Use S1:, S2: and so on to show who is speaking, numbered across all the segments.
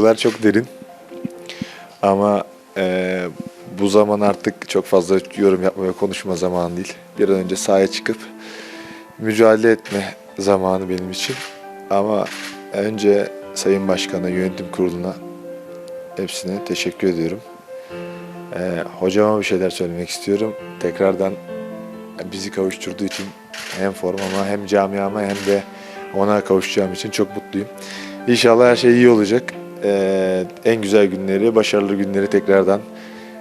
S1: Duygular çok derin. Ama e, bu zaman artık çok fazla yorum yapma ve konuşma zamanı değil. Bir an önce sahaya çıkıp mücadele etme zamanı benim için. Ama önce Sayın Başkan'a, yönetim kuruluna hepsine teşekkür ediyorum. E, hocama bir şeyler söylemek istiyorum. Tekrardan bizi kavuşturduğu için hem formama hem camiama hem de ona kavuşacağım için çok mutluyum. İnşallah her şey iyi olacak. Ee, en güzel günleri, başarılı günleri tekrardan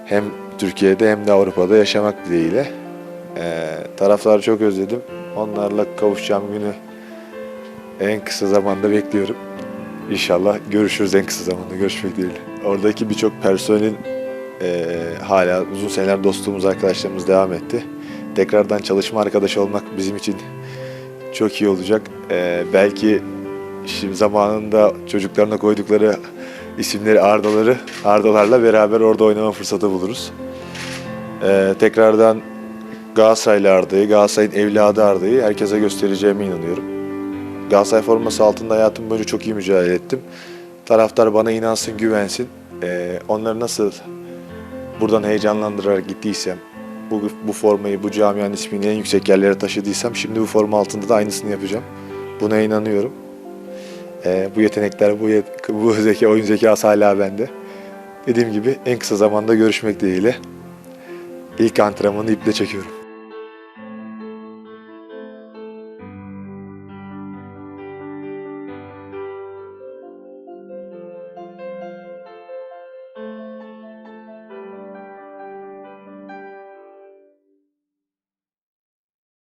S1: hem Türkiye'de hem de Avrupa'da yaşamak dileğiyle. Ee, taraftarı çok özledim. Onlarla kavuşacağım günü en kısa zamanda bekliyorum. İnşallah görüşürüz en kısa zamanda. Görüşmek dileğiyle. Oradaki birçok personelin e, hala uzun seneler dostluğumuz, arkadaşlarımız devam etti. Tekrardan çalışma arkadaşı olmak bizim için çok iyi olacak. Ee, belki şimdi zamanında çocuklarına koydukları isimleri Ardaları, Ardalarla beraber orada oynama fırsatı buluruz. Ee, tekrardan Galatasaraylı Arda'yı, Galatasaray'ın evladı Arda'yı herkese göstereceğime inanıyorum. Galatasaray forması altında hayatım boyunca çok iyi mücadele ettim. Taraftar bana inansın, güvensin. Ee, onları nasıl buradan heyecanlandırarak gittiysem, bu, bu formayı, bu camianın ismini en yüksek yerlere taşıdıysam şimdi bu forma altında da aynısını yapacağım. Buna inanıyorum. Ee, bu yetenekler, bu, yet- bu zeka, oyun zekası hala bende. Dediğim gibi en kısa zamanda görüşmek dileğiyle. İlk antrenmanı iple çekiyorum.